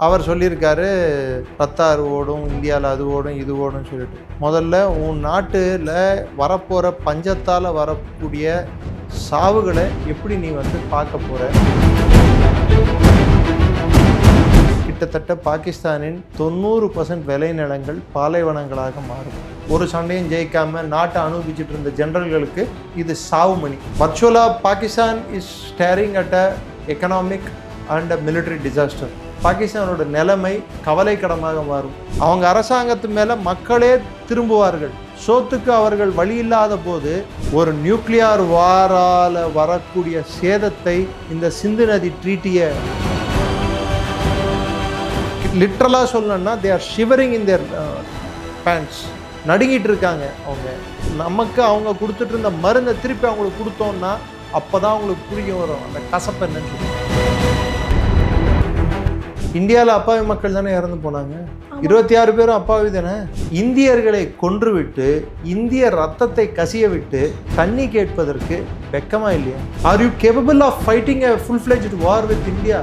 அவர் சொல்லியிருக்காரு ரத்தாறு ஓடும் இந்தியாவில் அது ஓடும் இது ஓடும்னு சொல்லிட்டு. முதல்ல உன் நாட்டில் வரப்போகிற பஞ்சத்தால் வரக்கூடிய சாவுகளை எப்படி நீ வந்து பார்க்க போகிற கிட்டத்தட்ட பாகிஸ்தானின் தொண்ணூறு பர்சன்ட் விளைநிலங்கள் பாலைவனங்களாக மாறும். ஒரு சண்டையும் ஜெயிக்காம நாட்டை அனுபவிச்சுட்டு இருந்த ஜெனரல்களுக்கு இது சாவுமணி வர்ச்சுவலாக Pakistan is staring at a economic and a military disaster பாகிஸ்தானோட நிலைமை கவலைக்கிடமாக மாறும். அவங்க அரசாங்கத்து மேலே மக்களே திரும்புவார்கள். சோத்துக்கு அவர்கள் வழி இல்லாத போது ஒரு நியூக்ளியார் வாரால் வரக்கூடிய சேதத்தை இந்த சிந்து நதி ட்ரீட்டியை லிட்ரலாக சொல்லணும்னா they are shivering in their pants நடுங்கிட்டு இருக்காங்க அவங்க. நமக்கு அவங்க கொடுத்துட்டு இருந்த மருந்தை திருப்பி அவங்களுக்கு கொடுத்தோம்னா அப்போ தான் அவங்களுக்கு புரியும் வரும். அந்த கசப்பை என்னன்னு சொல்லி இந்தியாவில் அப்பாவி மக்கள் தானே இறந்து போனாங்க? இருபத்தி ஆறு பேரும் அப்பாவி தானே? இந்தியர்களை கொன்றுவிட்டு இந்திய ரத்தத்தை கசிய விட்டு தண்ணி கேட்பதற்கு வெக்கமா இல்லையா? Are you capable of fighting a full fledged war with India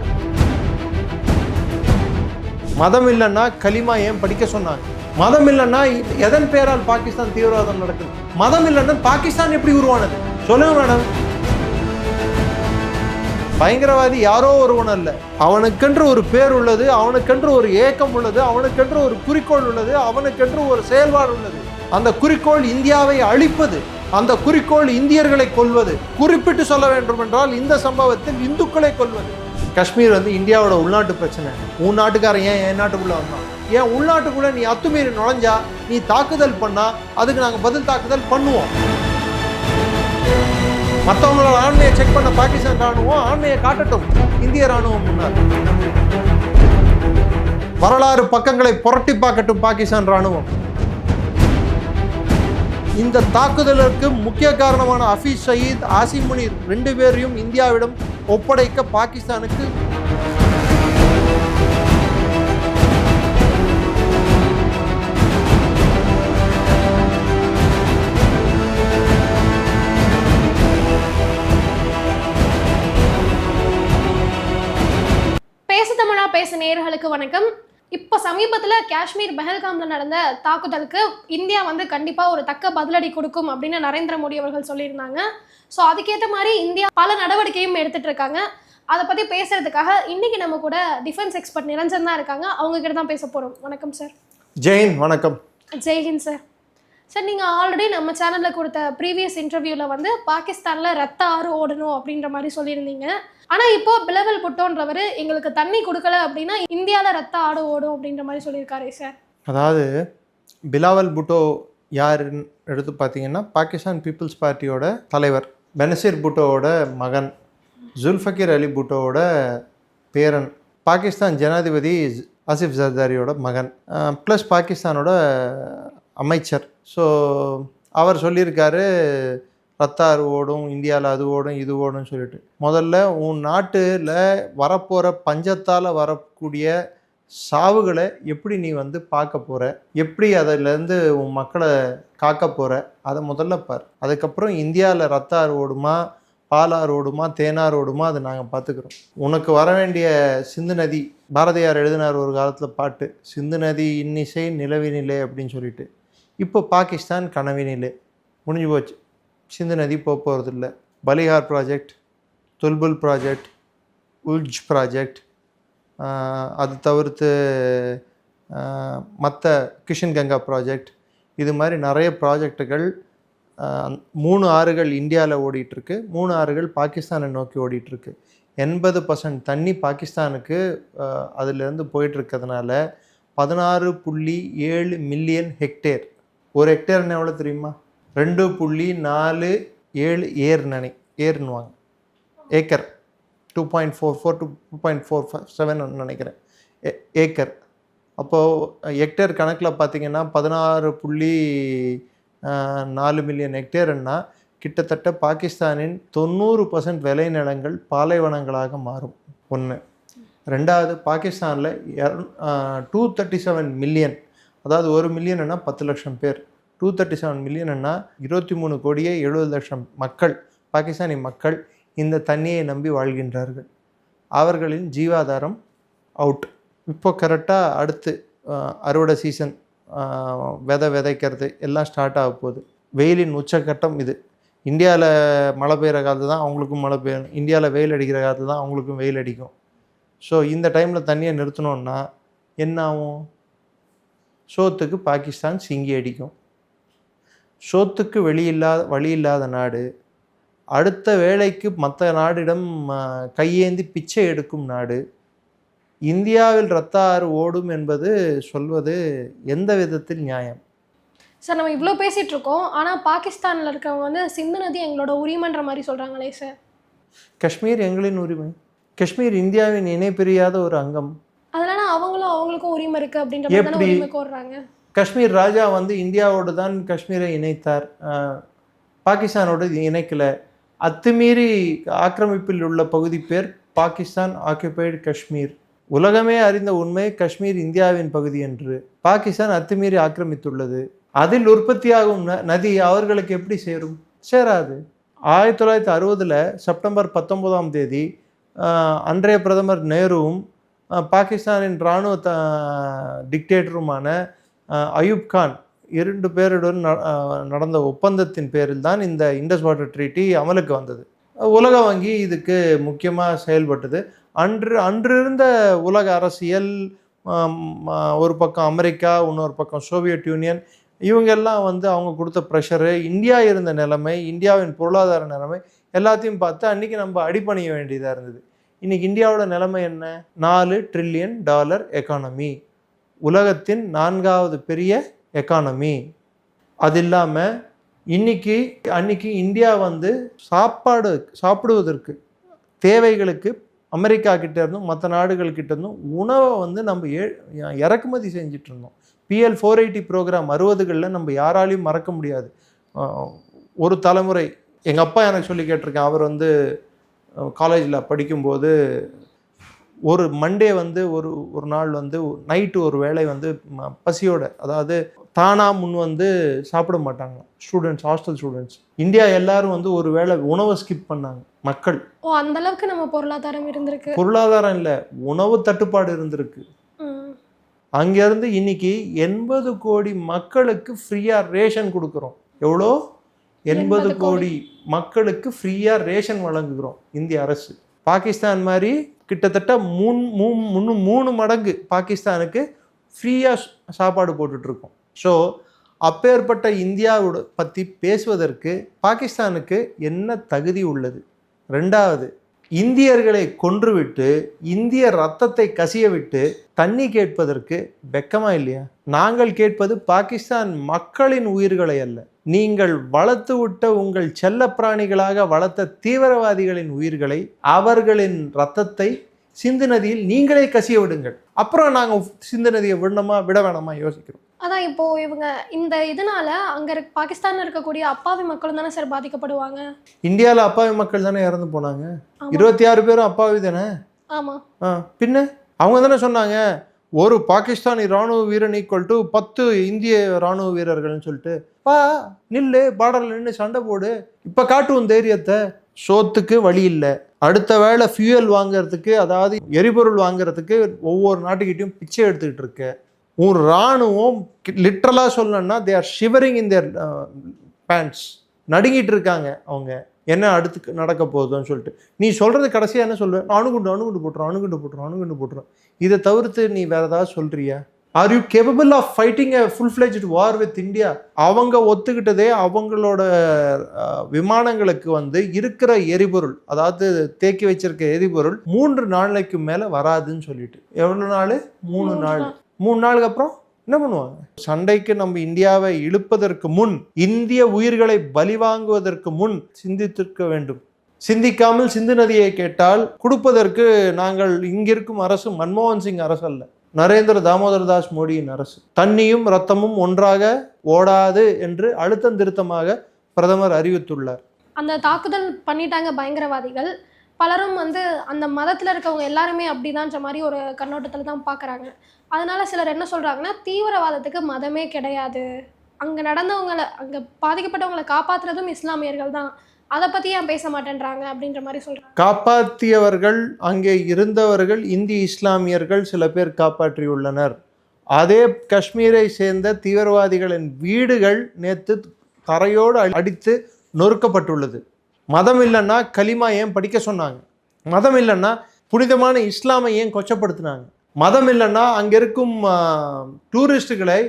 மதம் இல்லைன்னா கலிமா ஏன் படிக்க சொன்னாங்க? மதம் இல்லைன்னா எதன் பேரால் பாகிஸ்தான் தீவிரவாதம் நடக்குது? மதம் இல்லைன்னா பாகிஸ்தான் எப்படி உருவானது? சொல்லுங்க மேடம் பயங்கரவாதி யாரோ ஒருவன் அல்ல. அவனுக்கென்று ஒரு பேர் உள்ளது அவனுக்கென்று ஒரு ஏக்கம் உள்ளது அவனுக்கென்று ஒரு குறிக்கோள் உள்ளது அவனுக்கென்று ஒரு செயல்பாடு உள்ளது. அந்த குறிக்கோள் இந்தியாவை அழிப்பது அந்த குறிக்கோள் இந்தியர்களை கொல்வது குறிப்பிட்டு சொல்ல வேண்டும் என்றால் இந்த சம்பவத்தில் இந்துக்களை கொல்வது. காஷ்மீர் வந்து இந்தியாவோட உள்நாட்டு பிரச்சனை. உன் நாட்டுக்காரன் ஏன் என் நாட்டுக்குள்ளே வந்தான்? ஏன் உள்நாட்டுக்குள்ளே நீ அத்துமீறி நுழைஞ்சா நீ தாக்குதல் பண்ணால் அதுக்கு நாங்கள் பதில் தாக்குதல் பண்ணுவோம். மற்றவங்களோட ஆண்மையை செக் பண்ண பாகிஸ்தான் ராணுவம் ஆண்மையை காட்டட்டும். இந்திய ராணுவம் முன்னால் வரலாறு பக்கங்களை புரட்டி பார்க்கட்டும் பாகிஸ்தான் ராணுவம். இந்த தாக்குதலுக்கு முக்கிய காரணமான ஹஃபீஸ் சயீத் ஆசிம் முனீர் ரெண்டு பேரையும் இந்தியாவிடம் ஒப்படைக்க பாகிஸ்தானுக்கு தமிழா பேச நேயர்களுக்கு வணக்கம். இப்போ சமீபத்தில் காஷ்மீர் பெஹல்காம்ல நடந்த தாக்குதலுக்கு இந்தியா வந்து கண்டிப்பாக ஒரு தக்க பதிலடி கொடுக்கும் அப்படின்னு நரேந்திர மோடி அவர்கள் சொல்லியிருந்தாங்க. ஸோ அதுக்கேற்ற மாதிரி இந்தியா பல நடவடிக்கையும் எடுத்துட்டு இருக்காங்க. அதை பற்றி பேசுறதுக்காக இன்னைக்கு நம்ம கூட டிஃபென்ஸ் எக்ஸ்பர்ட் நிரஞ்சன் தான் இருக்காங்க. அவங்க கிட்ட தான் பேச போகிறோம் வணக்கம் சார் ஜெயின் வணக்கம். ஜெய்ஹிந்த் சார் சார் நீங்கள் ஆல்ரெடி நம்ம சேனலில் கொடுத்த ப்ரீவியஸ் இன்டர்வியூவில் வந்து பாகிஸ்தானில் ரத்த ஆறு ஓடணும் அப்படின்ற மாதிரி சொல்லியிருந்தீங்க. ஆனால் இப்போ பிளவல் புட்டோன்றவர் எங்களுக்கு தண்ணி கொடுக்கல அப்படின்னா இந்தியாவில் ரத்த ஆடு ஓடும் அப்படின்ற மாதிரி சொல்லியிருக்காரு சார் அதாவது பிலாவல் புட்டோ யாருன்னு எடுத்து பார்த்தீங்கன்னா பாகிஸ்தான் பீப்புள்ஸ் பார்ட்டியோட தலைவர் பெனசீர் புட்டோவோட மகன் ஜுல்ஃபக்கீர் அலி புட்டோவோட பேரன் பாகிஸ்தான் ஜனாதிபதி ஆசிஃப் ஜர்தாரியோட மகன் ப்ளஸ் பாகிஸ்தானோட அமைச்சர். ஸோ அவர் சொல்லியிருக்காரு ரத்தார் ஓடும் இந்தியாவில் அது ஓடும் இது ஓடும்னு சொல்லிட்டு. முதல்ல உன் நாட்டில் வரப்போகிற பஞ்சத்தால் வரக்கூடிய சாவுகளை எப்படி நீ வந்து பார்க்க போகிற எப்படி அதிலேருந்து உன் மக்களை காக்க போகிற அதை முதல்ல பார். அதுக்கப்புறம் இந்தியாவில் ரத்தார் ஓடுமா பாலார் ஓடுமா தேனார் ஓடுமா அதை நாங்கள் பார்த்துக்குறோம். உனக்கு வர வேண்டிய சிந்து நதி பாரதியார் எழுதினார் ஒரு காலத்தில் பாட்டு சிந்து நதி இன்னிசை நிலவி நிலை அப்படின்னு சொல்லிட்டு. இப்போ பாகிஸ்தான் கனவினிலே முடிஞ்சு போச்சு. சிந்து நதி போக போகிறதில்ல Baglihar project Tulbul project Ujh project அது தவிர்த்து மற்ற கிஷன் கங்கா ப்ராஜெக்ட் இது மாதிரி நிறைய ப்ராஜெக்டுகள் மூணு ஆறுகள் இந்தியாவில் ஓடிட்டுருக்கு. மூணு ஆறுகள் பாகிஸ்தானை நோக்கி ஓடிட்டுருக்கு. எண்பது பர்சன்ட் தண்ணி பாகிஸ்தானுக்கு அதுலேருந்து போயிட்டுருக்கிறதுனால பதினாறு புள்ளி ஏழு மில்லியன் ஹெக்டேர் ஒரு ஹெக்டேர்னு எவ்வளோ தெரியுமா? ரெண்டு புள்ளி நாலு ஏழு ஏர் நினை ஏர்னுவாங்க acre. Two point four four two point four seven நினைக்கிறேன். ஏக்கர். அப்போது ஹெக்டேர் கணக்கில் பார்த்தீங்கன்னா பதினாறு புள்ளி நாலு மில்லியன் ஹெக்டேர்னா கிட்டத்தட்ட பாகிஸ்தானின் தொண்ணூறு பர்சன்ட் விளைநிலங்கள் பாலைவனங்களாக மாறும். ஒன்று ரெண்டாவது பாகிஸ்தானில் டூ தேர்ட்டி செவன் மில்லியன் அதாவது ஒரு மில்லியன்னா பத்து லட்சம் பேர். டூ தேர்ட்டி செவன் மில்லியன்னா இருபத்தி மூணு கோடியே எழுபது லட்சம் மக்கள் பாகிஸ்தானி மக்கள் இந்த தண்ணியை நம்பி வாழ்கின்றார்கள். அவர்களின் ஜீவாதாரம் அவுட் இப்போ கரெக்டாக அடுத்து அறுவடை சீசன் விதை விதைக்கிறது எல்லாம் ஸ்டார்ட் ஆக போகுது. வெயிலின் உச்சக்கட்டம் இது. இந்தியாவில் மழை பெய்கிற காலத்து தான் அவங்களுக்கும் மழை பெய்யும் இந்தியாவில் வெயில் அடிக்கிற காலத்து தான் அவங்களுக்கும் வெயில் அடிக்கும். ஸோ இந்த டைமில் தண்ணியை நிறுத்தணும்னா என்ன ஆகும்? சோத்துக்கு பாகிஸ்தான் சிங்கி அடிக்கும். சோத்துக்கு வெளி இல்லாத வழி இல்லாத நாடு. அடுத்த வேலைக்கு மற்ற நாடிடம் கையேந்தி பிச்சை எடுக்கும் நாடு. இந்தியாவில் ரத்த ஆறு ஓடும் என்பது சொல்வது எந்த விதத்தில் நியாயம்? சார் நம்ம இவ்வளோ பேசிட்டு இருக்கோம். ஆனால் பாகிஸ்தானில் இருக்கவங்க வந்து சிந்து நதி எங்களோட உரிமைன்ற மாதிரி சொல்கிறாங்களே சார். காஷ்மீர் எங்களின் உரிமை. காஷ்மீர் இந்தியாவின் இணை பிரியாத ஒரு அங்கம். அவங்களும் அவங்களுக்கும் உரிமை இருக்குது அப்படின்ற மாதிரி? உரிமை கோர்றாங்க? காஷ்மீர் ராஜா வந்து இந்தியாவோடு தான் காஷ்மீரை இணைத்தார். பாகிஸ்தானோடு இணைக்கல. அத்துமீறி ஆக்கிரமிப்பில் உள்ள பகுதி பேர் பாகிஸ்தான் ஆக்கியபைடு காஷ்மீர். உலகமே அறிந்த உண்மை காஷ்மீர் இந்தியாவின் பகுதி என்று. பாகிஸ்தான் அத்துமீறி ஆக்கிரமித்துள்ளது. அதில் உற்பத்தியாகும் நதி அவர்களுக்கு எப்படி சேரும்? சேராது. ஆயிரத்தி தொள்ளாயிரத்தி அறுபதில் செப்டம்பர் பத்தொன்பதாம் தேதி அன்றைய பிரதமர் நேருவும் பாகிஸ்தானின் இராணுவ த டிக்டேட்டருமான அயூப் கான் இரண்டு பேருடன் நடந்த ஒப்பந்தத்தின் பேரில் தான் இந்த இண்டஸ் வாட்டர் ட்ரீட்டி அமலுக்கு வந்தது. உலக வங்கி இதுக்கு முக்கியமாக செயல்பட்டது. அன்று அன்றிருந்த உலக அரசியல் ஒரு பக்கம் அமெரிக்கா இன்னொரு பக்கம் சோவியத் யூனியன் இவங்கெல்லாம் வந்து அவங்க கொடுத்த ப்ரெஷரு இந்தியா இருந்த நிலைமை இந்தியாவின் பொருளாதார நிலைமை எல்லாத்தையும் பார்த்து அன்றைக்கி நம்ம அடிபணிய வேண்டியதாக இருந்தது. இன்றைக்கி இந்தியாவோட நிலைமை என்ன? நாலு ட்ரில்லியன் டாலர் எக்கானமி உலகத்தின் நான்காவது பெரிய எக்கானமி அது இல்லாமல் இன்னைக்கு அன்னைக்கு இந்தியா வந்து சாப்பாடு சாப்பிடுவதற்கு தேவைகளுக்கு அமெரிக்கா கிட்டேருந்தும் மற்ற நாடுகள் இருந்தும் உணவை வந்து நம்ம ஏ இறக்குமதி செஞ்சுட்டு இருந்தோம். பிஎல் ஃபோர் எயிட்டி ப்ரோக்ராம் அறுபதுகளில் நம்ம யாராலையும் மறக்க முடியாது. ஒரு தலைமுறை எங்கள் அப்பா எனக்கு சொல்லி கேட்டிருக்கேன். அவர் வந்து காலேஜில் படிக்கும்போது ஒரு மண்டே வந்து ஒரு ஒரு நாள் வந்து நைட்டு ஒரு வேளை வந்து பசியோட அதாவது தானா முன் வந்து சாப்பிட மாட்டாங்க ஸ்டூடெண்ட்ஸ் ஹாஸ்டல் ஸ்டூடெண்ட்ஸ் இந்தியா எல்லாரும் வந்து ஒரு வேளை உணவை ஸ்கிப் பண்ணாங்க மக்கள். ஓ அந்த அளவுக்கு நம்ம பொருளாதாரம் இருந்திருக்கு. பொருளாதாரம் இல்லை உணவு தட்டுப்பாடு இருந்திருக்கு. அங்கேருந்து இன்னைக்கு எண்பது கோடி மக்களுக்கு ஃப்ரீயாக ரேஷன் கொடுக்குறோம். எவ்வளோ? எண்பது 80 கோடி மக்களுக்கு ஃப்ரீயாக ரேஷன் வழங்குகிறோம் இந்திய அரசு. பாகிஸ்தான் மாதிரி கிட்டத்தட்ட மூணு மூ முன்னு மூணு மடங்கு பாகிஸ்தானுக்கு ஃப்ரீயாக சாப்பாடு போட்டுட்ருக்கோம். ஸோ அப்பேற்பட்ட இந்தியாவோட பற்றி பேசுவதற்கு பாகிஸ்தானுக்கு என்ன தகுதி உள்ளது? ரெண்டாவது இந்தியர்களை கொன்றுவிட்டு இந்திய ரத்தத்தை கசியவிட்டு தண்ணி கேட்பதற்கு வெக்கமா இல்லையா? நாங்கள் கேட்பது பாகிஸ்தான் மக்களின் உயிர்களை அல்ல. நீங்கள் வளர்த்து விட்ட உங்கள் செல்ல பிராணிகளாக வளர்த்த தீவிரவாதிகளின் உயிர்களை அவர்களின் ரத்தத்தை சிந்து நதியில் நீங்களே கசிய விடுங்கள். அப்புறம் நாங்கள் சிந்து நதியை விடணுமா விட வேணாமா யோசிக்கிறோம். அதான் இப்போ இவங்க இந்த இதனால அங்க இருக்க பாகிஸ்தான்ல இருக்கக்கூடிய அப்பாவி மக்களும் தானே சார் பாதிக்கப்படுவாங்க? இந்தியாவில் அப்பாவி மக்கள் தானே இறந்து போனாங்க. இருபத்தி ஆறு பேரும் அப்பாவி தானே? ஆமா. ஆ பின்ன? அவங்க தானே சொன்னாங்க ஒரு பாகிஸ்தானி ராணுவ வீரன் ஈக்குவல் டு பத்து இந்திய ராணுவ வீரர்கள்னு சொல்லிட்டு வா நில்லு பார்டரில் நின்று சண்டை போடு. இப்போ காட்டுவோம் தைரியத்தை. சோத்துக்கு வழி இல்லை. அடுத்த வேளை ஃபியூயல் வாங்குறதுக்கு அதாவது எரிபொருள் வாங்குறதுக்கு ஒவ்வொரு நாட்டுக்கிட்டையும் பிச்சை எடுத்துக்கிட்டு இருக்க. உன் ராணுவம் லிட்ரலாக சொல்லணும்னா they are shivering in their pants நடுங்கிட்டு இருக்காங்க அவங்க. என்ன அடுத்து நடக்க போகுதுன்னு சொல்லிட்டு. நீ சொல்கிறது கடைசியாக என்ன சொல்லுவேன் அணுகுண்டு அணுகுண்டு போட்டுரும் அணுகுண்டு போட்டுரும் அணுகுண்டு போட்டுரும். இதை தவிர்த்து நீ வேற ஏதாவது சொல்றியா? Are you capable of fighting a full fledged war with India அவங்க ஒத்துக்கிட்டதே அவங்களோட அஹ், விமானங்களுக்கு வந்து இருக்கிற எரிபொருள் அதாவது தேக்கி வச்சிருக்க எரிபொருள் மூன்று நாளைக்கு மேலே வராதுன்னு சொல்லிட்டு. எவ்வளோ நாள்? மூணு நாள். மூணு நாளுக்கு அப்புறம் என்ன பண்ணுவாங்க? சண்டைக்கு நம்ம இந்தியாவை இழுப்பதற்கு முன் இந்திய உயிர்களை பலி வாங்குவதற்கு முன் சிந்தித்திருக்க வேண்டும். சிந்திக்காமல் சிந்து நதியை கேட்டால் கொடுப்பதற்கு நாங்கள் இங்கிருக்கும் அரசு மன்மோகன் சிங் அரசு அல்ல நரேந்திர தாமோதர் தாஸ் மோடியின் அரசு. தண்ணியும் ரத்தமும் ஒன்றாக ஓடாது என்று அழுத்தம் திருத்தமாக பிரதமர் அறிவித்துள்ளார். அந்த தாக்குதல் பண்ணிட்டாங்க பயங்கரவாதிகள். பலரும் வந்து அந்த மதத்தில் இருக்கவங்க எல்லாருமே அப்படிதான்ற மாதிரி ஒரு கண்ணோட்டத்தில் தான் பார்க்குறாங்க அதனால சிலர் என்ன சொல்கிறாங்கன்னா தீவிரவாதத்துக்கு மதமே கிடையாது. அங்கே நடந்தவங்களை அங்கே பாதிக்கப்பட்டவங்களை காப்பாற்றுறதும் இஸ்லாமியர்கள் தான். அதை பத்தி ஏன் பேச மாட்டேன்றாங்க? அப்படின்ற மாதிரி சொல்றாங்க. காப்பாற்றியவர்கள் அங்கே இருந்தவர்கள் இந்திய இஸ்லாமியர்கள் சில பேர் காப்பாற்றியுள்ளனர். அதே காஷ்மீரை சேர்ந்த தீவிரவாதிகளின் வீடுகள் நேற்று தரையோடு அடி- அடித்து நொறுக்கப்பட்டுள்ளது. மதம் இல்லைன்னா கலிமா ஏன் படிக்க சொன்னாங்க? மதம் இல்லைன்னா புனிதமான இஸ்லாமை ஏன் கொச்சப்படுத்தினாங்க? மதம் இல்லைன்னா அங்கே இருக்கும் டூரிஸ்டுகளை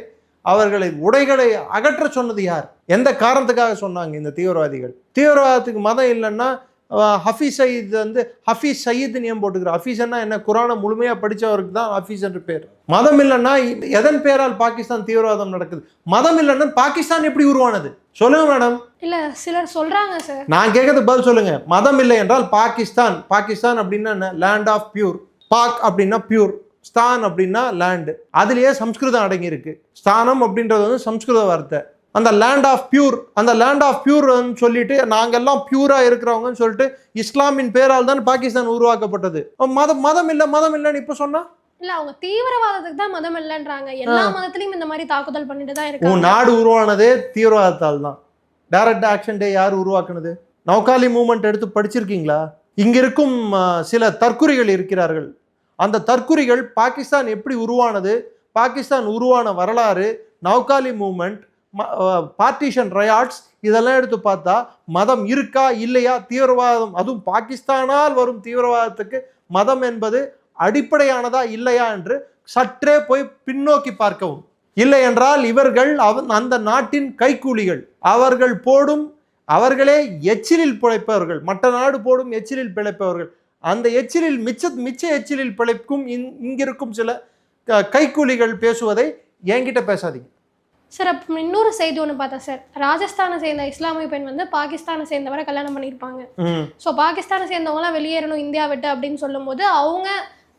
அவர்களை உடைகளை அகற்ற சொன்னது யார்? எந்த காரணத்துக்காக சொன்னாங்க இந்த தீவிரவாதிகள்? தீவிரவாதத்துக்கு மதம் இல்லைன்னா ஹஃபீஸ் சயீத் வந்து ஹஃபீஸ் சயீத்னு ஏன் போட்டுக்கிறார். ஹஃபீஸ்னா என்ன குரானை முழுமையாக படித்தவருக்கு தான் ஹஃபீஸ் என்று பேர். மதம் இல்லைன்னா எதன் பேரால் பாகிஸ்தான் தீவிரவாதம் நடக்குது? மதம் இல்லைன்னா பாகிஸ்தான் எப்படி உருவானது? சொல்லுங்க மேடம் இல்ல சிலர் சொல்றாங்க சார் நான் கேட்கறது பதில் சொல்லுங்க. மதம் இல்லை என்றால் பாகிஸ்தான் பாகிஸ்தான் அப்படின்னா என்ன? லேண்ட் ஆஃப் பியூர் பாக் அப்படின்னா பியூர் ஸ்தான் அப்படின்னா லேண்டு அதுலயே சம்ஸ்கிருதம் அடங்கி இருக்கு ஸ்தானம் அப்படின்றது வந்து சம்ஸ்கிருத வார்த்தை. அந்த லேண்ட் ஆஃப் பியூர் அந்த லேண்ட் ஆஃப் பியூர் சொல்லிட்டு நாங்கெல்லாம் பியூரா இருக்கிறவங்கன்னு சொல்லிட்டு இஸ்லாமின் பேரால் தான் பாகிஸ்தான் உருவாக்கப்பட்டது. மதம் மதம் இல்லை மதம் இல்லைன்னு இப்போ சொன்னா? இல்ல அவங்க தீவிரவாதத்துக்கு தான் மதம் இல்லைன்றாங்க. எல்லா மதத்திலயும் இந்த மாதிரி தாக்குதல் பண்ணிட்டு தான் உன் இருக்காங்க நாடு உருவானதே தீவிரவாதத்தால் தான். டைரக்ட் ஆக்ஷன் டே யார் உருவாக்குனது? நௌகாலி மூமெண்ட் எடுத்து படிச்சிருக்கீங்களா? இங்க இருக்கும் சில தற்குறிகள் இருக்கிறார்கள். அந்த தற்குறிகள் பாகிஸ்தான் எப்படி உருவானது பாகிஸ்தான் உருவான வரலாறு நவ்காலி மூமெண்ட் பார்ட்டிஷன் ரயாட்ஸ் இதெல்லாம் எடுத்து பார்த்தா மதம் இருக்கா இல்லையா? தீவிரவாதம் அதுவும் பாகிஸ்தானால் வரும் தீவிரவாதத்துக்கு மதம் என்பது அடிப்படையானதா இல்லையா என்று சற்றே போய் பின்னோக்கி பார்க்கவும். இல்லை என்றால் இவர்கள் அவ- அந்த நாட்டின் கைக்கூலிகள் அவர்கள் போடும் அவர்களே எச்சிலில் பிழைப்பவர்கள் மற்ற நாடு போடும் எச்சிலில் பிழைப்பவர்கள் அந்த எச்சிலில் மிச்ச மிச்ச எச்சிலில் பிழைக்கும் இங்- இங்கிருக்கும் சில க- கைக்கூலிகள் பேசுவதை என்கிட்ட பேசாதீங்க. சார் அப்ப இன்னொரு செய்தி ஒன்று பார்த்தேன் சார் ராஜஸ்தானை சேர்ந்த இஸ்லாமிய பெண் வந்து பாகிஸ்தானை சேர்ந்தவரை கல்யாணம் பண்ணியிருப்பாங்க. ஸோ பாகிஸ்தானை சேர்ந்தவங்களாம் வெளியேறணும் இந்தியா விட்டு அப்படின்னு சொல்லும்போது அவங்க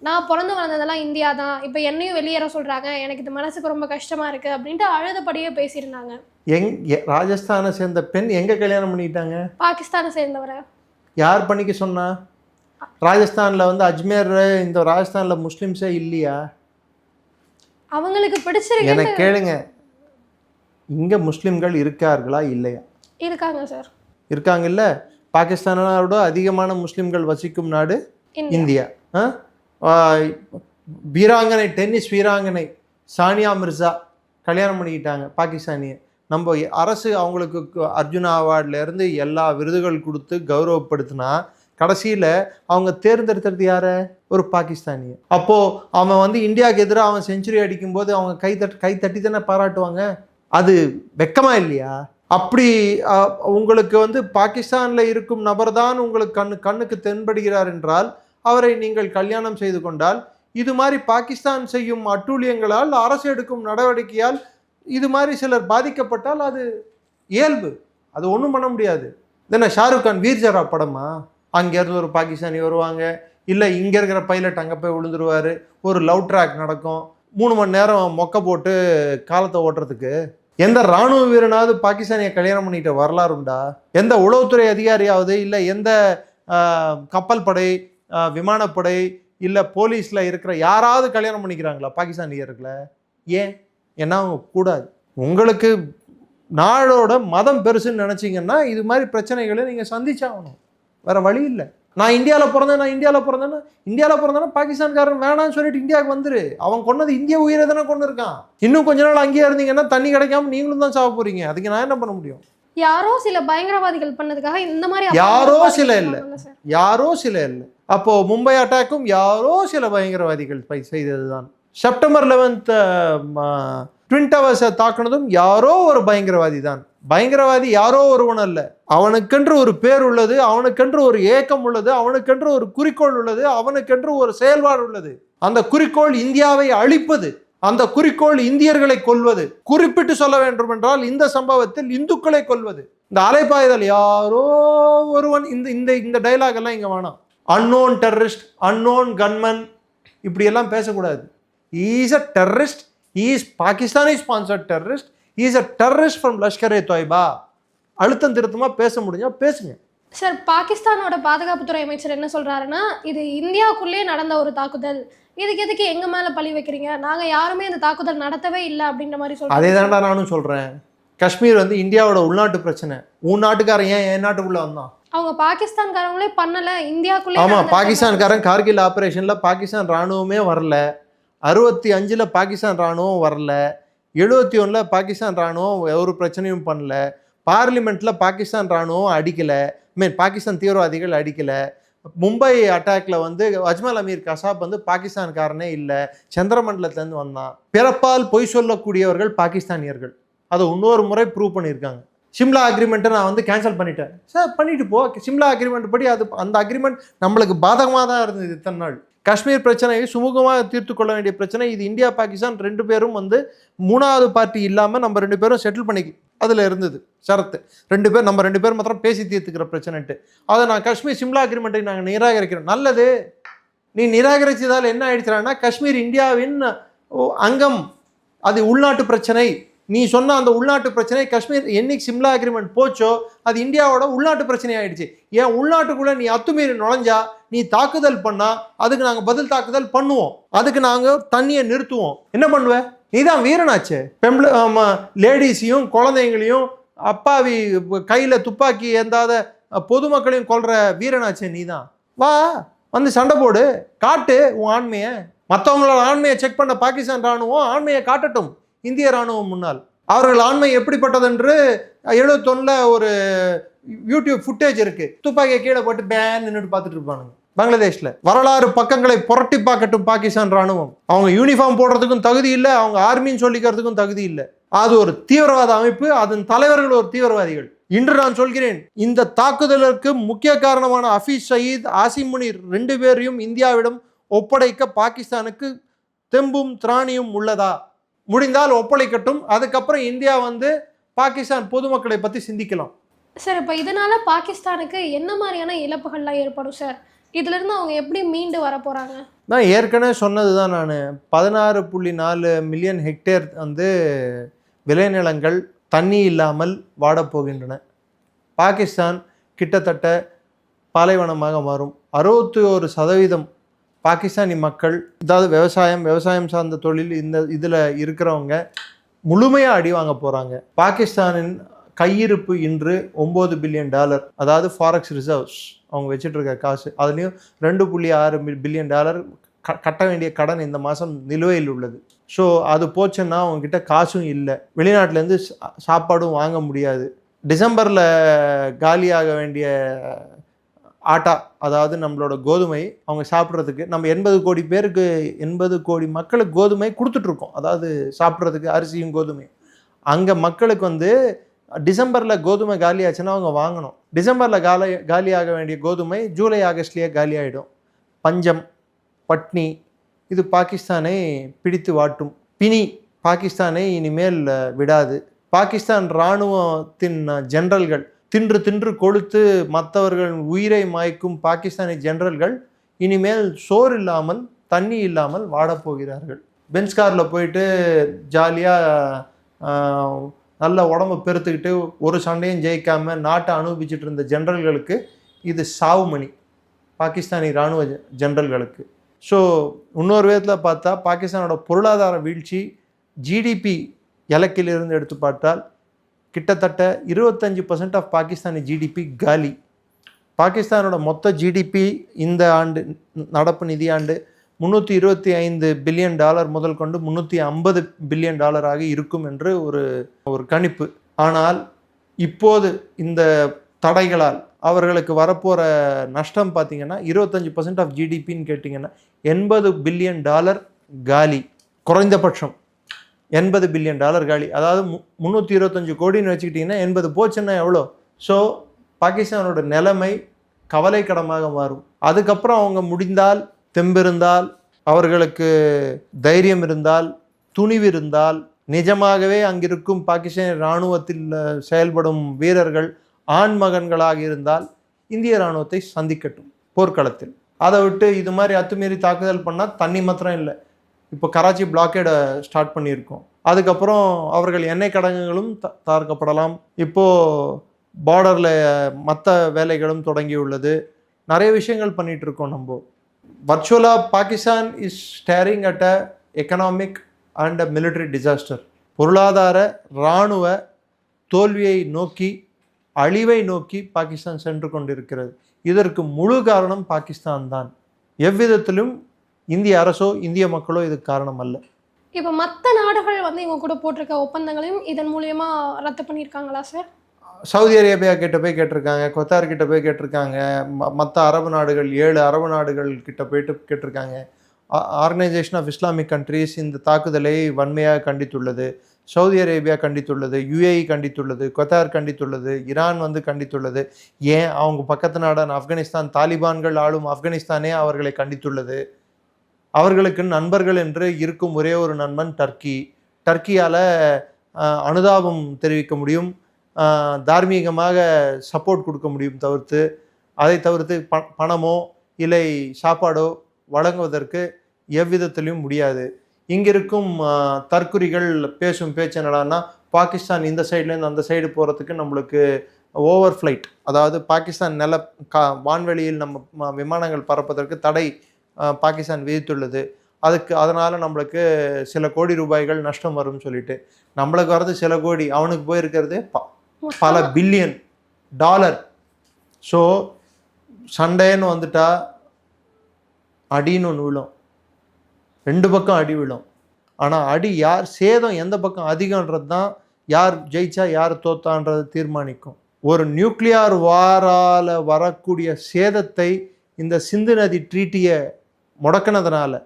நான் பிறந்து வளர்ந்ததெல்லாம் இந்தியா தான் இப்போ என்னையும் வெளியேற சொல்றாங்க எனக்கு இது மனசுக்கு ரொம்ப கஷ்டமா இருக்கு அப்படின்ட்டு அழுதபடியே பேசியிருந்தாங்க. எங் ராஜஸ்தானை சேர்ந்த பெண் எங்க கல்யாணம் பண்ணிட்டாங்க பாகிஸ்தானை சேர்ந்தவரை. யார் பண்ணிக்க சொன்னா? ராஜஸ்தான்ல வந்து அஜ்மேர் இந்த ராஜஸ்தான்ல முஸ்லிம்ஸே இல்லையா? அவங்களுக்கு பிடிச்சிருக்கு எனக்கு கேளுங்க. இங்க முஸ்லிம்கள் இருக்கார்களா இல்லையா? இருக்காங்க சார். இருக்காங்கல்ல? பாகிஸ்தானோட அதிகமான முஸ்லிம்கள் வசிக்கும் நாடு இந்தியா. வீராங்கனை டென்னிஸ் வீராங்கனை சானியா மிர்சா கல்யாணம் பண்ணிக்கிட்டாங்க பாகிஸ்தானிய. நம்ம அரசு அவங்களுக்கு அர்ஜுனா அவார்ட்ல இருந்து எல்லா விருதுகள் கொடுத்து கௌரவப்படுத்தினா கடைசியில் அவங்க தேர்ந்தெடுத்தது யார? ஒரு பாகிஸ்தானிய. அப்போது அவன் வந்து இந்தியாவுக்கு எதிராக அவன் செஞ்சுரி அடிக்கும்போது அவங்க கை தட் கை தட்டி தானே பாராட்டுவாங்க? அது வெக்கமாக இல்லையா? அப்படி உங்களுக்கு வந்து பாகிஸ்தானில் இருக்கும் நபர்தான் உங்களுக்கு கண்ணு கண்ணுக்கு தென்படுகிறார் என்றால் அவரை நீங்கள் கல்யாணம் செய்து கொண்டால் இது மாதிரி பாகிஸ்தான் செய்யும் அட்டூழியங்களால் அரசு எடுக்கும் நடவடிக்கையால் இது மாதிரி சிலர் பாதிக்கப்பட்டால் அது இயல்பு. அது ஒன்றும் பண்ண முடியாது. என்ன ஷாருக் கான் வீர்ஜரா படமா? அங்கேருந்து ஒரு பாகிஸ்தானி வருவாங்க. இல்லை இங்கே இருக்கிற பைலட் அங்கே போய் விழுந்துருவார். ஒரு லவ் ட்ராக் நடக்கும். மூணு மணி நேரம் மொக்க போட்டு காலத்தை ஓட்டுறதுக்கு. எந்த ராணுவ வீரனாவது பாகிஸ்தானியை கல்யாணம் பண்ணிக்கிட்ட வரலாறு உண்டா எந்த உளவுத்துறை அதிகாரியாவது இல்லை எந்த கப்பல் படை விமானப்படை இல்லை போலீஸில் இருக்கிற யாராவது கல்யாணம் பண்ணிக்கிறாங்களா பாகிஸ்தானியர்களை? ஏன்? ஏன்னா அவங்க கூடாது. உங்களுக்கு நாடோட மதம் பெருசுன்னு நினச்சிங்கன்னா இது மாதிரி பிரச்சனைகளை நீங்கள் சந்திச்சாகணும். வேற வழி இல்லை. நான் இந்தியாவில் பிறந்தேன் நான் இந்தியாவில் பிறந்தேன்னா இந்தியாவில் பிறந்தேன்னா பாகிஸ்தான்காரன் வேணாம்னு சொல்லிட்டு இந்தியாவுக்கு வந்துரு. அவன் கொன்னது இந்திய உயிரை தானே கொண்டு இருக்கான் இன்னும் கொஞ்ச நாள் அங்கேயே இருந்தீங்கன்னா தண்ணி கிடைக்காம நீங்களும் தான் சாக போறீங்க. அதுக்கு நான் என்ன பண்ண முடியும்? யாரோ சில பயங்கரவாதிகள் பண்ணதுக்காக இந்த மாதிரி யாரோ சில சார். யாரோ சில இல்லை. அப்போ மும்பை அட்டாக்கும் யாரோ சில பயங்கரவாதிகள் பை செய்ததுதான். செப்டம்பர் லெவன்த் ட்வின் டவர்ஸை தாக்குனதும் யாரோ ஒரு பயங்கரவாதி தான் பயங்கரவாதி யாரோ ஒருவன் அல்ல. அவனுக்கென்று ஒரு பேர் உள்ளது அவனுக்கென்று ஒரு ஏக்கம் உள்ளது அவனுக்கென்று ஒரு குறிக்கோள் உள்ளது அவனுக்கென்று ஒரு செயல்பாடு உள்ளது. அந்த குறிக்கோள் இந்தியாவை அழிப்பது அந்த குறிக்கோள் இந்தியர்களை கொல்வது குறிப்பிட்டு சொல்ல வேண்டும் என்றால் இந்த சம்பவத்தில் இந்துக்களை கொல்வது. இந்த அலைப்பாய்தல் யாரோ ஒருவன் இந்த இந்த இந்த டைலாக் எல்லாம் இங்கே வேணாம். அன்னோன் டெரரிஸ்ட் அன்னோன் கன்மன் இப்படியெல்லாம் பேசக்கூடாது. Is a terrorist is Pakistani sponsored terrorist is a terrorist from Lashkar e Taiba அழுத்தம் திருத்தமா பேச முடிஞ்சா பேசுங்க. சார் பாகிஸ்தானோட பாதுகாப்புத்துறை அமைச்சர் என்ன சொல்றாருன்னா இது இந்தியாவுக்குள்ளேயே நடந்த ஒரு தாக்குதல். இதுக்கு எதுக்கு எங்க மேல பழி வைக்கிறீங்க? நாங்க யாருமே இந்த தாக்குதல் நடத்தவே இல்லை அப்படின்ற மாதிரி அதே சொல்றாங்க தான்டா நானும் சொல்றேன். காஷ்மீர் வந்து இந்தியாவோட உள்நாட்டு பிரச்சனை. உன் நாட்டுக்காரன் ஏன் என் நாட்டுக்குள்ள வந்தான்? அவங்க பாகிஸ்தான்காரங்களே பண்ணல இந்தியாக்குள்ளே ஆமா பாகிஸ்தான்காரன் கார்கில் ஆபரேஷன்ல பாகிஸ்தான் ராணுவமே வரல. அறுபத்தி அஞ்சில் பாகிஸ்தான் இராணுவம் வரல எழுபத்தி ஒன்றில் பாகிஸ்தான் இராணுவம் ஒரு பிரச்சனையும் பண்ணல பார்லிமெண்ட்டில் பாகிஸ்தான் இராணுவம் அடிக்கலை மீன் பாகிஸ்தான் தீவிரவாதிகள் அடிக்கலை மும்பை அட்டாக்ல வந்து அஜ்மல் அமீர் கசாப் வந்து பாகிஸ்தான்காரனே இல்லை சந்திரமண்டலத்துலேருந்து வந்தான். பிறப்பால் பொய் சொல்லக்கூடியவர்கள் பாகிஸ்தானியர்கள். அதை இன்னொரு முறை ப்ரூவ் பண்ணியிருக்காங்க. சிம்லா அக்ரிமெண்ட்டை நான் வந்து கேன்சல் பண்ணிட்டேன். சார் பண்ணிட்டு போ. சிம்லா அக்ரிமெண்ட் படி அது அந்த அக்ரிமெண்ட் நம்மளுக்கு பாதகமாக தான் இருந்தது இத்தனை நாள். காஷ்மீர் பிரச்சனையை சுமூகமாக தீர்த்து கொள்ள வேண்டிய பிரச்சனை. இது இந்தியா பாகிஸ்தான் ரெண்டு பேரும் வந்து மூணாவது பார்ட்டி இல்லாமல் நம்ம ரெண்டு பேரும் செட்டில் பண்ணி அதில் இருந்தது ஷரத்து ரெண்டு பேர் நம்ம ரெண்டு பேர் மாத்திரம் பேசி தீர்த்துக்கிற பிரச்சனைட்டு அதை நான் காஷ்மீர் சிம்லா அக்ரிமெண்ட்டை நாங்கள் நிராகரிக்கிறோம். நல்லது. நீ நிராகரிச்சதால் என்ன ஆயிடுச்சுனா காஷ்மீர் இந்தியாவின் ஓ, அங்கம் அது உள்நாட்டு பிரச்சனை. நீ சொன்ன அந்த உள்நாட்டு பிரச்சனை காஷ்மீர் என்னைக்கு சிம்லா அக்ரிமெண்ட் போச்சோ அது இந்தியாவோட உள்நாட்டு பிரச்சனை ஆயிடுச்சு. ஏன் உள்நாட்டுக்குள்ள நீ அத்துமீறி நுழைஞ்சா நீ தாக்குதல் பண்ணா அதுக்கு நாங்கள் பதில் தாக்குதல் பண்ணுவோம். அதுக்கு நாங்கள் தண்ணியை நிறுத்துவோம். என்ன பண்ணுவ? நீ தான் வீரனாச்சே. பெம்பளை லேடிஸையும் குழந்தைங்களையும் அப்பாவி கையில் துப்பாக்கி ஏந்தாத பொதுமக்களையும் கொல்ற வீரனாச்சே நீ தான் வா வந்து சண்டை போடு. காட்டு உன் ஆண்மையை. மற்றவங்களோட ஆண்மையை செக் பண்ண பாகிஸ்தான் ராணுவம் ஆண்மையை காட்டட்டும். இந்திய ராணுவம் முன்னால். அவர்கள் ஆண்மை எப்படிப்பட்டதென்று எழுபத்தொன்னில் ஒரு யூடியூப் ஃபுட்டேஜ் இருக்குது துப்பாக்கியை கீழே போட்டு பேன் நின்றுட்டு பார்த்துட்டு இருப்பானுங்க. பங்களாதேஷ்ல. வரலாறு பக்கங்களை புரட்டி பார்க்கட்டும் பாகிஸ்தான் ராணுவம் அவங்க யூனிஃபார்ம் போடுறதுக்கும் தகுதி இல்லை அவங்க ஆர்மின்னு சொல்லிக்கிறதுக்கும் தகுதி இல்லை. அது ஒரு தீவிரவாத அமைப்பு அதன் தலைவர்கள் ஒரு தீவிரவாதிகள். இன்று நான் சொல்கிறேன் இந்த தாக்குதலுக்கு முக்கிய காரணமான ஹஃபீஸ் சயீத் ஆசிம் முனீர் ரெண்டு பேரையும் இந்தியாவிடம் ஒப்படைக்க பாகிஸ்தானுக்கு தெம்பும் திராணியும் உள்ளதா? முடிந்தால் ஒப்படைக்கட்டும். அதுக்கப்புறம் இந்தியா வந்து பாகிஸ்தான் பொதுமக்களை பற்றி சிந்திக்கலாம். சார் இப்போ இதனால பாகிஸ்தானுக்கு என்ன மாதிரியான இழப்புகள்லாம் ஏற்படும் சார்? இதுல இருந்து அவங்க எப்படி மீண்டு வர போறாங்க? நான் ஏற்கனவே சொன்னது தான் நான். பதினாறு புள்ளி நாலு மில்லியன் ஹெக்டேர் வந்து விளைநிலங்கள் தண்ணி இல்லாமல் வாடப்போகின்றன பாகிஸ்தான் கிட்டத்தட்ட பாலைவனமாக மாறும். அறுபத்தி ஒரு சதவீதம் பாகிஸ்தானி மக்கள் அதாவது விவசாயம் விவசாயம் சார்ந்த தொழில் இந்த இதில் இருக்கிறவங்க முழுமையாக அடி வாங்க போகிறாங்க பாகிஸ்தானின் கையிருப்பு இன்று ஒம்பது பில்லியன் டாலர் அதாவது ஃபாரக்ஸ் ரிசர்வ்ஸ் அவங்க வச்சுட்டு இருக்க காசு. அதுலேயும் ரெண்டு புள்ளி ஆறு பில்லியன் டாலர் க- கட்ட வேண்டிய கடன் இந்த மாதம் நிலுவையில் உள்ளது. ஸோ அது போச்சுன்னா அவங்கக்கிட்ட காசும் இல்லை. வெளிநாட்டிலேருந்து சாப்பாடும் வாங்க முடியாது. டிசம்பரில் காலியாக வேண்டிய ஆட்டா அதாவது நம்மளோட கோதுமை அவங்க சாப்பிட்றதுக்கு நம்ம எண்பது கோடி பேருக்கு எண்பது கோடி மக்களுக்கு கோதுமை கொடுத்துட்ருக்கோம். அதாவது சாப்பிட்றதுக்கு அரிசியும் கோதுமை அங்கே மக்களுக்கு வந்து டிசம்பரில் கோதுமை காலியாச்சுன்னா அவங்க வாங்கணும். டிசம்பரில் காலி காலியாக வேண்டிய கோதுமை ஜூலை ஆகஸ்ட்லேயே காலி ஆகிடும் பஞ்சம் பட்னி இது பாகிஸ்தானை பிடித்து வாட்டும். பிணி பாகிஸ்தானை இனிமேல் விடாது. பாகிஸ்தான் இராணுவத்தின் ஜென்ரல்கள் ஜெனரல்கள் தின்று தின்று கொழுத்து மற்றவர்கள் உயிரை மாய்க்கும் பாகிஸ்தானி ஜெனரல்கள் இனிமேல் சோறு இல்லாமல் தண்ணி இல்லாமல் வாடப்போகிறார்கள் பெஞ்ச் பென்ஸ் காரில் போயிட்டு ஜாலியாக நல்ல உடம்பு பெருத்துக்கிட்டு ஒரு சண்டையும் ஜெயிக்காம நாட்டை அனுபவிச்சுட்டு இருந்த ஜென்ரல்களுக்கு இது சாவுமணி பாகிஸ்தானி இராணுவ ஜென்ரல்களுக்கு. ஸோ இன்னொரு விதத்தில் பார்த்தா பாகிஸ்தானோட பொருளாதார வீழ்ச்சி ஜிடிபி இலக்கிலிருந்து எடுத்து பார்த்தால் கிட்டத்தட்ட இருபத்தஞ்சி பர்சன்ட் ஆஃப் பாகிஸ்தானி ஜிடிபி காலி. பாகிஸ்தானோட மொத்த ஜிடிபி இந்த ஆண்டு நடப்பு நிதியாண்டு முந்நூற்றி இருபத்தி ஐந்து பில்லியன் டாலர் முதல் கொண்டு முந்நூற்றி ஐம்பது பில்லியன் டாலராக இருக்கும் என்று ஒரு ஒரு கணிப்பு. ஆனால் இப்போது இந்த தடைகளால் அவர்களுக்கு வரப்போகிற நஷ்டம் பார்த்தீங்கன்னா இருபத்தஞ்சி பர்சன்ட் ஆஃப் ஜிடிபின்னு கேட்டிங்கன்னா எண்பது பில்லியன் டாலர் காலி. குறைந்தபட்சம். எண்பது பில்லியன் டாலர் காலி. அதாவது மு முந்நூற்றி இருபத்தஞ்சு கோடின்னு வச்சுக்கிட்டிங்கன்னா எண்பது போச்சுன்னா எவ்வளோ? ஸோ பாகிஸ்தானோட நிலைமை கவலைக்கடமாக மாறும். அதுக்கப்புறம் அவங்க முடிந்தால் தெம்பிருந்தால் அவர்களுக்கு தைரியம் இருந்தால் துணிவு இருந்தால் நிஜமாகவே அங்கிருக்கும் பாகிஸ்தான் இராணுவத்தில் செயல்படும் வீரர்கள் ஆண் மகன்களாக இருந்தால் இந்திய இராணுவத்தை சந்திக்கட்டும் போர்க்களத்தில். அதை விட்டு இது மாதிரி அத்துமீறி தாக்குதல் பண்ணால் தண்ணி மாத்திரம் இல்லை. இப்போ கராச்சி பிளாக்கேடை ஸ்டார்ட் பண்ணியிருக்கோம். அதுக்கப்புறம் அவர்கள் எண்ணெய் கடங்குகளும் த தார்க்கப்படலாம் இப்போது பார்டரில் மற்ற வேலைகளும் தொடங்கியுள்ளது. நிறைய விஷயங்கள் பண்ணிகிட்டு இருக்கோம் நம்ம. வர்ச்சுவலாக Pakistan is staring at a economic and a military disaster பொருளாதார இராணுவ தோல்வியை நோக்கி அழிவை நோக்கி பாகிஸ்தான் சென்று கொண்டிருக்கிறது. இதற்கு முழு காரணம் பாகிஸ்தான் தான். எவ்விதத்திலும் இந்திய அரசோ இந்திய மக்களோ இதுக்கு காரணம் அல்ல. இப்போ மற்ற நாடுகள் வந்து இவங்க கூட போட்டிருக்க ஒப்பந்தங்களையும் இதன் மூலியமா ரத்து பண்ணியிருக்காங்களா சார்? சவுதி அரேபியா கிட்ட போய் கேட்டிருக்காங்க கொத்தார் கிட்ட போய் கேட்டிருக்காங்க மற்ற அரபு நாடுகள் ஏழு அரபு நாடுகள் கிட்ட போயிட்டு கேட்டிருக்காங்க. ஆர்கனைசேஷன் ஆஃப் இஸ்லாமிக் கண்ட்ரீஸ் இந்த தாக்குதலை வன்மையாக கண்டித்துள்ளது சவுதி அரேபியா கண்டித்துள்ளது யுஏஇ கண்டித்துள்ளது கொத்தார் கண்டித்துள்ளது ஈரான் வந்து கண்டித்துள்ளது. ஏன் அவங்க பக்கத்து நாடான ஆப்கானிஸ்தான் தாலிபான்கள் ஆளும் ஆப்கானிஸ்தானே அவர்களை கண்டித்துள்ளது? அவர்களுக்கு நண்பர்கள் என்று இருக்கும் ஒரே ஒரு நண்பன் டர்க்கி. டர்க்கியால் அனுதாபம் தெரிவிக்க முடியும். தார்மீகமாக சப்போர்ட் கொடுக்க முடியும் தவிர்த்து. அதை தவிர்த்து ப பணமோ இல்லை சாப்பாடோ வழங்குவதற்கு எவ்விதத்திலையும் முடியாது. இங்கிருக்கும் தற்குறிகள் பேசும் பேச்சு என்னடான்னா பாகிஸ்தான் இந்த சைட்லேருந்து அந்த சைடு போகிறதுக்கு நம்மளுக்கு ஓவர் ஃப்ளைட் அதாவது பாகிஸ்தான் நில கா வான்வெளியில் நம்ம ம- விமானங்கள் பறப்பதற்கு தடை பாகிஸ்தான் விதித்துள்ளது அதுக்கு அதனால் நம்மளுக்கு சில கோடி ரூபாய்கள் நஷ்டம் வரும்னு சொல்லிட்டு நம்மளுக்கு வர்றது சில கோடி அவனுக்கு போயிருக்கிறது ப பல பில்லியன் டாலர். ஸோ சண்டைன்னு வந்துட்டா அடின்னு ஒன்று விழும். ரெண்டு பக்கம் அடி விழும். ஆனால் அடி யார் சேதம் எந்த பக்கம் அதிகன்றது தான் யார் ஜெயிச்சா யார் தோத்தான்றது தீர்மானிக்கும். ஒரு நியூக்ளியார் வாரால வரக்கூடிய சேதத்தை இந்த சிந்து நதி ட்ரீட்டியை முடக்கினதுனால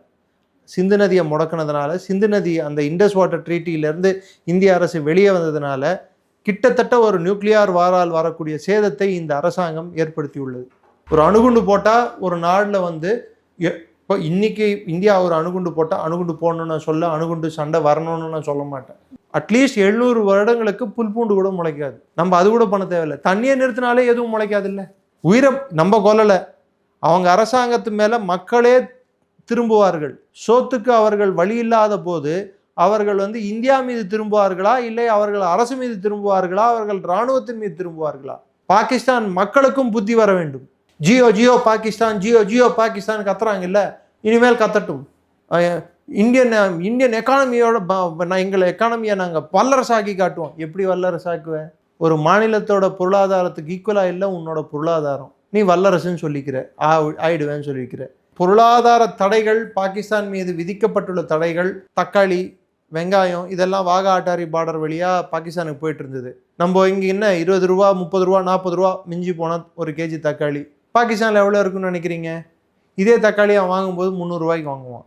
சிந்து நதியை முடக்கினதுனால சிந்து நதி அந்த இண்டஸ் வாட்டர் ட்ரீட்டியிலேருந்து இந்திய அரசு வெளியே வந்ததுனால கிட்டத்தட்ட ஒரு நியூக்ளியார் வாரால் வரக்கூடிய சேதத்தை இந்த அரசாங்கம் ஏற்படுத்தியுள்ளது. ஒரு அணுகுண்டு போட்டால் ஒரு நாளில் வந்து எ- இப்போ இன்றைக்கி இந்தியா ஒரு அணுகுண்டு போட்டால் அணுகுண்டு போடணும்னு சொல்ல அணுகுண்டு சண்டை வரணும்னு நான் சொல்ல மாட்டேன். அட்லீஸ்ட் எழுநூறு வருடங்களுக்கு புல் பூண்டு கூட முளைக்காது. நம்ம அது கூட பண்ண தேவையில்லை. தண்ணியை நிறுத்தினாலே எதுவும் முளைக்காது இல்லை உயிரை நம்ம கொல்லலை. அவங்க அரசாங்கத்து மேலே மக்களே திரும்புவார்கள். சோத்துக்கு அவர்கள் வழி இல்லாத போது அவர்கள் வந்து இந்தியா மீது திரும்புவார்களா? இல்லை அவர்கள் அரசு மீது திரும்புவார்களா? அவர்கள் இராணுவத்தின் மீது திரும்புவார்களா? பாகிஸ்தான் மக்களுக்கும் புத்தி வர வேண்டும். ஜியோ ஜியோ பாகிஸ்தான் ஜியோ ஜியோ பாகிஸ்தான் கத்துறாங்கல்ல? இனிமேல் கத்தட்டும். இந்தியன் இந்தியன் எக்கானமியோட நான் எங்களை எக்கானமியை நாங்கள் வல்லரசாக்கி காட்டுவோம். எப்படி வல்லரசாக்குவேன் ஒரு மாநிலத்தோட பொருளாதாரத்துக்கு ஈக்குவலாக இல்லை உன்னோட பொருளாதாரம். நீ வல்லரசுன்னு சொல்லிக்கிற. ஆ ஆயிடுவேன்னு சொல்லிக்கிற. பொருளாதார தடைகள் பாகிஸ்தான் மீது விதிக்கப்பட்டுள்ள தடைகள் தக்காளி வெங்காயம் இதெல்லாம் வாகா அட்டாரி பார்டர் வழியாக பாகிஸ்தானுக்கு போயிட்டு இருந்தது. நம்ம இங்கே என்ன இருபது ரூபா முப்பது ரூபா நாற்பது ரூபா மிஞ்சி போனால் ஒரு கேஜி தக்காளி. பாகிஸ்தானில் எவ்வளோ இருக்குன்னு நினைக்கிறீங்க? இதே தக்காளி அவன் வாங்கும்போது முந்நூறுரூவாய்க்கு வாங்குவான்.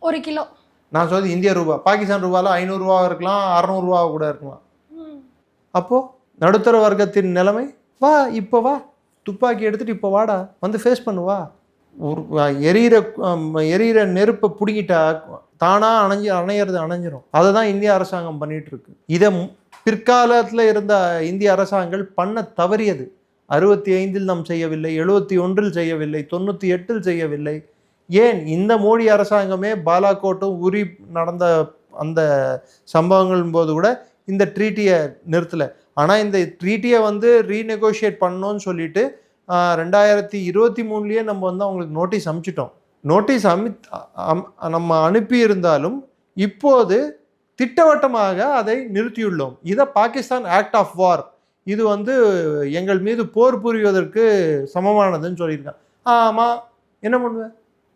ஒரு கிலோ. நான் சொல்றது இந்திய ரூபா. பாகிஸ்தான் ரூபாவில் ஐநூறுரூவா இருக்கலாம் அறநூறுவா கூட இருக்கலாம். அப்போது நடுத்தர வர்க்கத்தின் நிலைமை வா இப்போ வா. துப்பாக்கி எடுத்துட்டு இப்போ வாடா. வந்து ஃபேஸ் பண்ணு வா ஒரு வ- எரியிற எரியிற நெருப்பை பிடிக்கிட்டா தானாக அணைஞ்சு அணையிறது அணைஞ்சிரும். அதை தான் இந்திய அரசாங்கம் பண்ணிகிட்ருக்கு இதை பிற்காலத்தில் இருந்த இந்திய அரசாங்கங்கள் பண்ண தவறியது. அறுபத்தி ஐந்தில் நாம் செய்யவில்லை எழுபத்தி ஒன்றில் செய்யவில்லை தொண்ணூற்றி எட்டில் செய்யவில்லை. ஏன்? இந்த மோடி அரசாங்கமே பாலாக்கோட்டும் உரி நடந்த அந்த சம்பவங்கள் போது கூட இந்த ட்ரீட்டியை நிறுத்தலை. ஆனால் இந்த ட்ரீட்டியை வந்து ரீநெகோஷியேட் பண்ணோன்னு சொல்லிட்டு ரெண்டாயிரத்தி இருபத்தி மூணுலேயே நம்ம வந்து அவங்களுக்கு நோட்டீஸ் அனுப்பிச்சிட்டோம் நோட்டீஸ் அமி அம்- நம்ம அனுப்பியிருந்தாலும் இப்போது திட்டவட்டமாக அதை நிறுத்தியுள்ளோம். இதை பாகிஸ்தான் ஆக்ட் ஆஃப் வார் இது வந்து எங்கள் மீது போர் புரிவதற்கு சமமானதுன்னு சொல்லியிருக்கான் ஆமாம் என்ன பண்ணுவேன்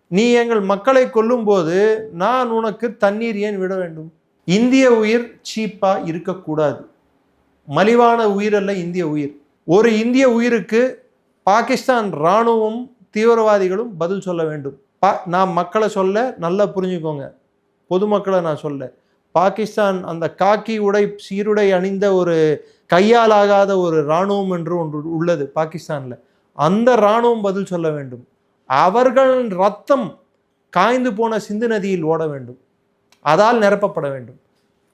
நீ எங்கள் மக்களை கொல்லும்போது நான் உனக்கு தண்ணீர் ஏன் விட வேண்டும்? இந்திய உயிர் சீப்பாக இருக்கக்கூடாது. மலிவான உயிரல்ல இந்திய உயிர். ஒரு இந்திய உயிருக்கு பாகிஸ்தான் இராணுவம் தீவிரவாதிகளும் பதில் சொல்ல வேண்டும். பா நான் மக்களை சொல்ல நல்லா புரிஞ்சுக்கோங்க. பொதுமக்களை நான் சொல்ல. பாகிஸ்தான் அந்த காக்கி உடை சீருடை அணிந்த ஒரு கையாலாகாத ஒரு இராணுவம் என்று ஒன்று உள்ளது பாகிஸ்தானில். அந்த இராணுவம் பதில் சொல்ல வேண்டும். அவர்களின் ரத்தம் காய்ந்து போன சிந்து நதியில் ஓட வேண்டும். அதால் நிரப்பப்பட வேண்டும்.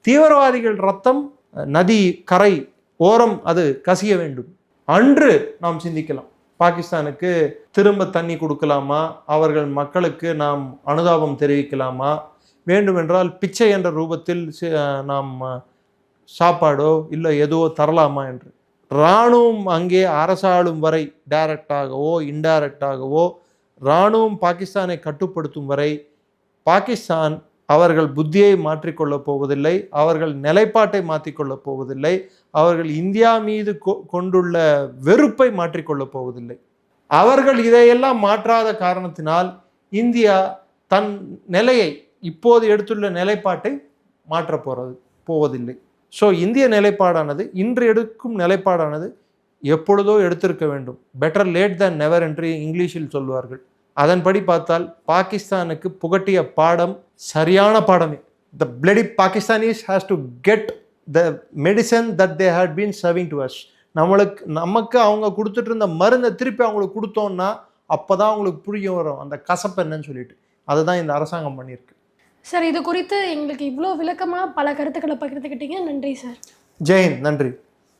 தீவிரவாதிகள் ரத்தம் நதி கரை ஓரம் அது கசிய வேண்டும். அன்று நாம் சிந்திக்கலாம். பாகிஸ்தானுக்கு திரும்ப தண்ணி கொடுக்கலாமா? அவர்கள் மக்களுக்கு நாம் அனுதாபம் தெரிவிக்கலாமா? வேண்டுமென்றால் பிச்சை என்ற ரூபத்தில் நாம் சாப்பாடோ இல்லை எதுவோ தரலாமா என்று. இராணுவம் அங்கே அரசாளும் வரை டைரக்டாகவோ இன்டைரக்டாகவோ இராணுவம் பாகிஸ்தானை கட்டுப்படுத்தும் வரை பாகிஸ்தான் அவர்கள் புத்தியை மாற்றிக்கொள்ளப் போவதில்லை அவர்கள் நிலைப்பாட்டை மாற்றிக்கொள்ளப் போவதில்லை அவர்கள் இந்தியா மீது கொ- கொண்டுள்ள வெறுப்பை மாற்றிக்கொள்ளப் போவதில்லை. அவர்கள் இதையெல்லாம் மாற்றாத காரணத்தினால் இந்தியா தன் நிலையை இப்போது எடுத்துள்ள நிலைப்பாட்டை மாற்றப் போகிறது போவதில்லை. ஸோ இந்திய நிலைப்பாடானது இன்று எடுக்கும் நிலைப்பாடானது எப்பொழுதோ எடுத்திருக்க வேண்டும். பெட்டர் லேட் தேன் நெவர் என்று இங்கிலீஷில் சொல்வார்கள். அதன்படி பார்த்தால் பாகிஸ்தானுக்கு புகட்டிய பாடம் சரியான பாடமே. The bloody Pakistanis has to get the medicine that they had been serving to us நம்மளுக்கு நமக்கு அவங்க கொடுத்துட்டு இருந்த மருந்தை திருப்பி அவங்களுக்கு கொடுத்தோம்னா அப்போ தான் அவங்களுக்கு புரிய வரும் அந்த கசப்பு என்னன்னு சொல்லிட்டு. அதுதான் இந்த அரசாங்கம் பண்ணியிருக்கு. சார் இது குறித்து எங்களுக்கு இவ்வளோ விளக்கமாக பல கருத்துக்களை பகிர்ந்துக்கிட்டீங்க. நன்றி சார். ஜெயின் நன்றி.